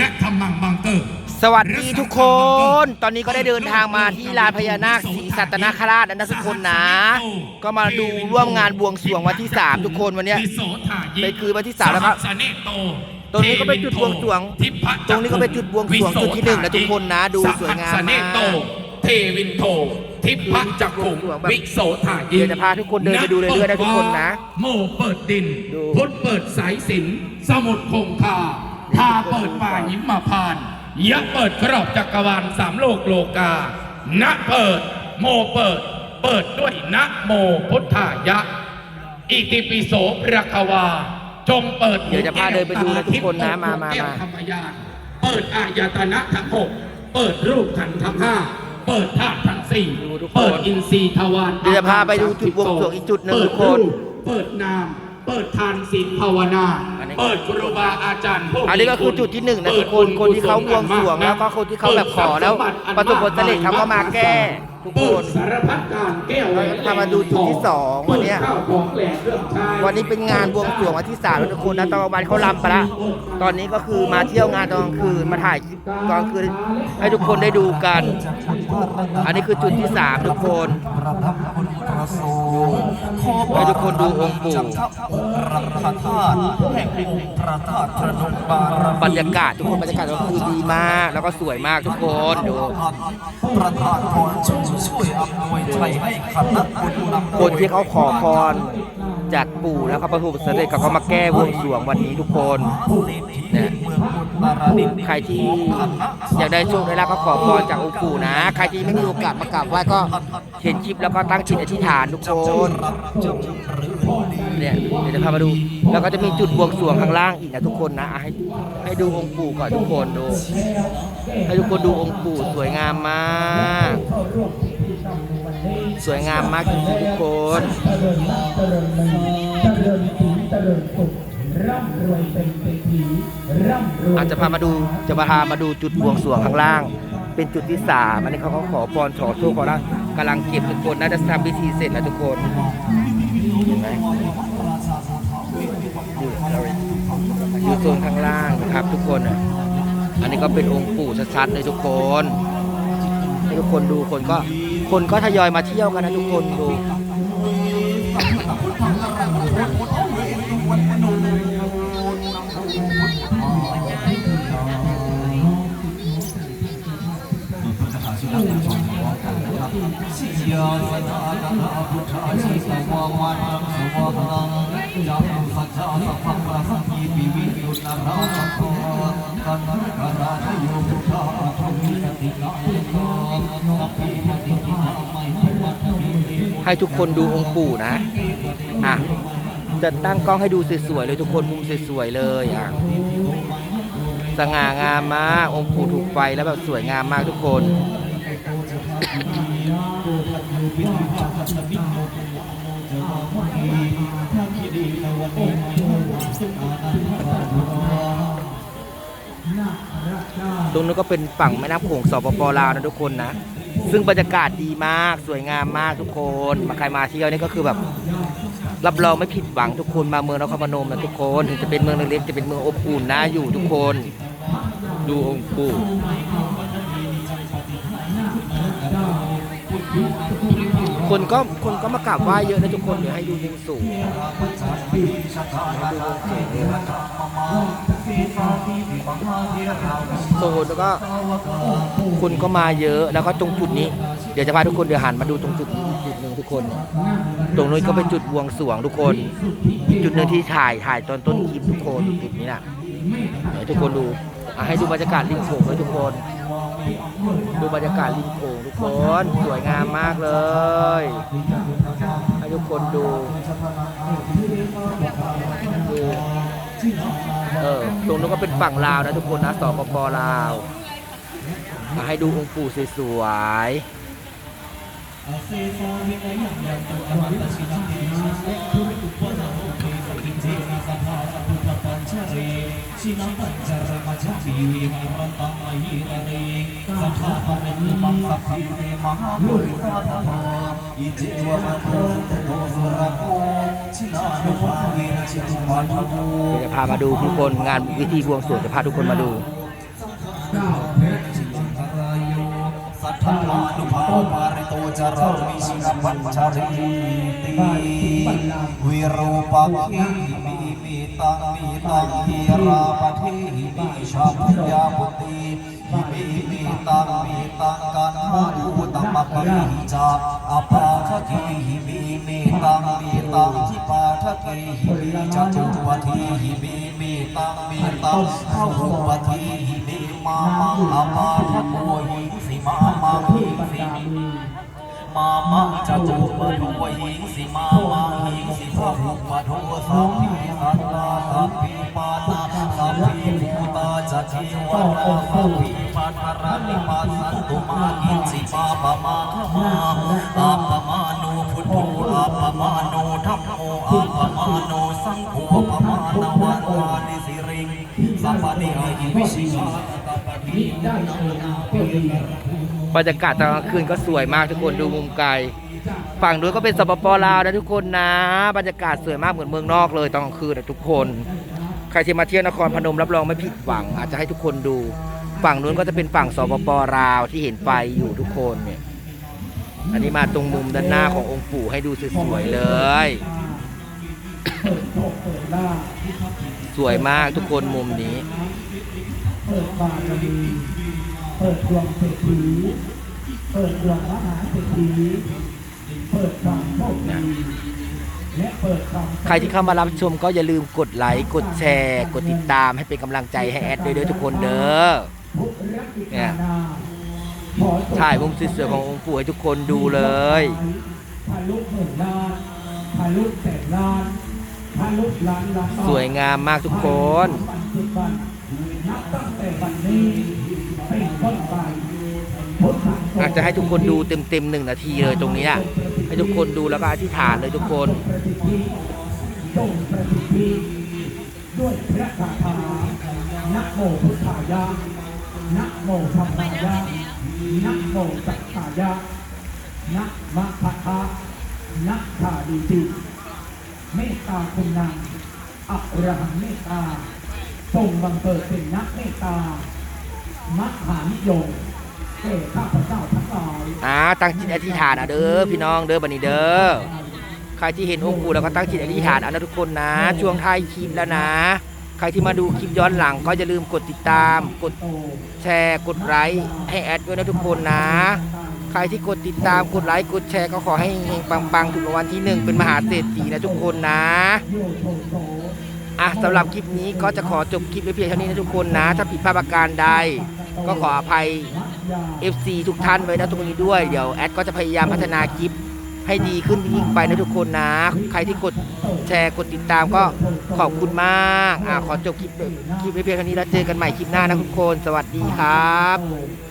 รัฐมังบังเกอร์สวัสดีทุกคน ตอนนี้ก็ได้เดินทางมาที่ลานพญานาคศรีสัตนคราชนะทุกคนนะ ก็มาดูร่วมงานบวงสรวงวันที่ 3 ทุกคนวันเนี้ยวิโสทายิไปคืนวันที่สามแล้วครับสเนโตตรงนี้ก็เป็นจุดบวงสรวงทิพะตรงนี้ก็เป็นจุดบวงสรวงจุดที่หนึ่งนะทุกคนนะ ดูสวยงามมากสเนโตเทวินโททิพะจักขุงจุดบวงสรวงแบบวิโสทายิเดี๋ยวจะพาทุกคนเดินไปดูเรื่อยๆนะทุกคนนะ โมเปิดดินดูพุทธเปิดสายสิน สมุดคงคา ทาเปิดป่าหิมมาพานต์ยะเปิดครอบจักรวาลสามโลกโลกาณเปิด โมเปิด เปิดด้วยนะโมพุทธายะ อิติปิโสพระควา จงเปิดเดี๋ยวจะพาเดินไปดูนะทุกคนนะมามาแก้วมาธรรมยานเปิดอายตนะทั้งหกเปิดรูปขันธ์ทั้งห้าเปิดธาตุทั้งสี่ดูทุกคนเปิดอินทรีย์ทวารเดี๋ยวจะพาไปดูจุดบวงสรวงอีกจุดหนึ่งเปิทุกคนรูปเปิดนาม เปิดทานศีลภาวนาอันนี้เปิดครูบาอาจารย์ผู้มีอันนี้ก็คือจุดที่หนึ่งนะทุกคนคนที่เขาบวงสรวงแล้วก็คนที่เขาแบบขอแล้วประสบผลสำเร็จเขาก็มาแก้ทุกคเปิดนสารพัดการแก้วแหวนพามาดูจุดที่สองวันเนี้ยเปิดข้าวของแหลกเรื่องชายวันนี้เป็นงานบวงสรวงวันที่สามแล้วทุกคนนะตอนกลางวันเขาลำไปละตอนนี้ก็คือมาเที่ยวงานตอนกลางคืนมาถ่ายคลิปตอนกลางคืนให้ทุกคนได้ดูกัน อันนี้คือจุดที่สามทุกคน ให้ทุกคนดูองค์ปู่พระธาตุแห่งองค์พระธาตุพระนมบารมีบรรยากาศทุกคนบรรยากาศก็คือดีมาก แล้วก็สวยมากทุกคนดูประธานพรช่วยช่วยอำนวยชัยให้คณะบุญนำคนที่เขาขอพรจากปู่แล้วเขาประสบผลสำเร็จเขาก็มาแก้บวงสรวงวันนี้ทุกคนเนี่ยเมือง บุญบารดิตใครที่อยากได้โชคได้ลาภก็ขอพรจากองค์ปู่นะ ใครที่ไม่มีโอกาสมากราบไหว้ก็เห็นคลิปแล้วก็ตั้งจิตอธิษฐานทุกคนเนี่ยเดี๋ยวจะพามาดู แล้วก็จะมีจุดบวงสรวงข้างล่างอีกนะทุกคนนะให้ให้ดูองค์ปู่ก่อนทุกคนดู ให้ทุกคนดูองค์ปู่สวยงามมาก สวยงามมากทุกคน อาจจะพามาดูจะพามาดูจุดบวงสรวงข้างล่าง เป็นจุดที่สามอันนี้เขาก็ขอพรขอโชคขอลาภกำลังเก็บทุกคนน่าจะทำพิธีเสร็จแล้วทุกคนเห็นไหมอยู่โซนข้างล่างนะครับทุกคนอันนี้ก็เป็นองค์ปู่ชัดๆเลยทุกคนให้ทุกคนดูคนก็คนก็ทยอยมาเที่ยวกันนะทุกคนดูาสนาคณะพุทธาชิตวาวันสวานังจัมสัจจสัพพังราสังกีปิวิยุตราสัพพกันกราทโยพุทธาทวิสติกาโกนัพพิยติทินาไมหิวัตมิติให้ทุกคนดูองค์ปู่นะ อะ จะตั้งกล้องให้ดูสวยๆเลยทุกคนมุมสวยๆเลยอะ สง่างามมาก องค์ปู่ถูกไฟแล้วแบบสวยงามมากทุกคน ตรงนู้นก็เป็นฝั่งแม่น้ำโขงสปปลาวนะทุกคนนะ ซึ่งบรรยากาศดีมากสวยงามมากทุกคนมาใครมาเที่ยวนี่ก็คือแบบรับรองไม่ผิดหวังทุกคนมาเมืองนครพนมนะทุกคนถึงจะเป็นเมืองเล็กๆจะเป็นเมืองอบอุ่นนะอยู่ทุกคน ดูองค์ปู่ คนก็คนก็มากราบไหว้เยอะนะทุกคนเดี๋ยวให้ดูมุมสูงให้ดูมุมสูงโซนแล้วก็คนก็มาเยอะแล้วก็ตรงจุดนี้ เดี๋ยวจะพาทุกคนเดี๋ยวหันมาดูตรงจุดนี้จุดหนึ่งทุกคน ตรงนู้นก็เป็นจุดบวงสรวงทุกคนจุดหนึ่งที่ถ่ายถ่ายตอนต้นคลิปทุกคนจุดนี้นะเดี๋ยวทุกคนดูให้ดูบรรยากาศริมโขงเลยทุกคน ดูบรรยากาศริมโขงทุกคน สวยงามมากเลย ให้ทุกคนดู ดูเออตรงนู้นก็เป็นฝั่งลาวนะทุกคนนะสปปลาว มาให้ดูองค์ปู่สวยๆ เดี๋ยวจะพามาดูทุกคนงานวิธีบวงสรวงจะพาทุกคนมาดูสัทธานุภาปาริโตจารมิชิกปัญชาริติวิรูปักขิมีมี ตังมีตังทีราปทิมีชาพยาปุติหิมีมีตังมีตังกันหาอุตมะปะหิจาอปาทะกิหิมีมีตังมีตังทิปาทะกิหิมีจตุวัฏีหิมีมีตังมีตังพระหุปทีหิมีมามังอปาทะโกหิสิมามังหิสิมามังจตุวัฏวหิสิมามังหิสิพระหุปโทสัพพิสัตตาสั พพิปานาสัพพิภูตาจัติวนาสัพพิปัทรานิปัสสันตุมากิสิปาปมาขมาอาปมาโนพุทโธอาปมาโนธัมโมอาปมาโนสังโฆปมาณวันวานิสิริสัพพะนิหิวิชิชาตัปปะทิ บรรยากาศตอนกลางคืนก็สวยมากทุกคนดูมุมไกล ฝั่งนู้นก็เป็นสปปลาวนะทุกคนนะ บรรยากาศสวยมากเหมือนเมืองนอกเลยตอนกลางคืนนะทุกคน ใครที่มาเที่ยวนครพนมรับรองไม่ผิดหวัง อาจจะให้ทุกคนดู ฝั่งนู้นก็จะเป็นฝั่งสปปลาวที่เห็นไฟอยู่ทุกคนเนี่ย อันนี้มาตรงมุมด้านหน้าขององค์ปู่ให้ดูสวยๆเลย สวยมากทุกคนมุมนี้ ปิดบารมีเปิดดวงเศรษฐีเปิดดวงมหาเศรษฐีเปิดความโชคดีและเปิดความใครที่เข้ามารับชมก็อย่าลืมกดไลค์กดแชร์ กดติดตามให้เป็นกำลังใจให้แอดด้วยเด้อทุกคนเด้อพุทธรักษเนี่ยนาขอจงถ่ายมุมสวยๆขององค์ปู่ให้ทุกคนดูเลยทะลุหมื่นล้านทะลุแสนล้านทะลุล้านล้านสวยงามมากทุกคนปัจจุบันนับตั้งแต่วัน จะให้ทุกคนดูเต็มๆหนึ่งนาทีเลยตรงนี้ยให้ทุกคนดูแล้วก็อธิษฐานเลยทุกคนด้วยพระคาถานะโมพุทธายะนะโมธรรมายะนะโมสังฆายะนะมะพะทะนะชาดีติเมตตาคุณนังอัปรหังเมตตาจงบังเกิดเป็นนักเมตตามหานิยมแก่ข้าพเจ้าทั้งหลาย อ่าตั้งจิตอธิษฐานอะเด้อพี่น้องเด้อบันนี้เด้อใครที่เห็นองค์ปู่แล้วก็ตั้งจิตอธิษฐานเอานะทุกคนนะ ช่วงท้ายคลิปแล้วนะ ใครที่มาดูคลิปย้อนหลังก็อย่าลืมกดติดตาม กดแชร์กดไลค์ให้แอดด้วยนะทุกคนนะ ใครที่กดติดตามกดไลค์กดแชร์ก็ขอให้เฮงปังๆถูกรางวัลที่หนึ่งเป็นมหาเศรษฐีนะทุกคนนะ อะสำหรับคลิปนี้ก็จะขอจบคลิปไว้เพียงเท่านี้นะทุกคนนะ ถ้าผิดพลาดประการใด ก็ขออภัย FC ทุกท่านไว้นะตรงนี้ด้วย เดี๋ยวแอดก็จะพยายามพัฒนาคลิปให้ดีขึ้นยิ่งไปนะทุกคนนะ ใครที่กดแชร์กดติดตามก็ขอบคุณมากอะขอจบคลิปคลิปไว้เพียงเท่านี้แล้วเจอกันใหม่คลิปหน้านะทุกคน สวัสดีครับ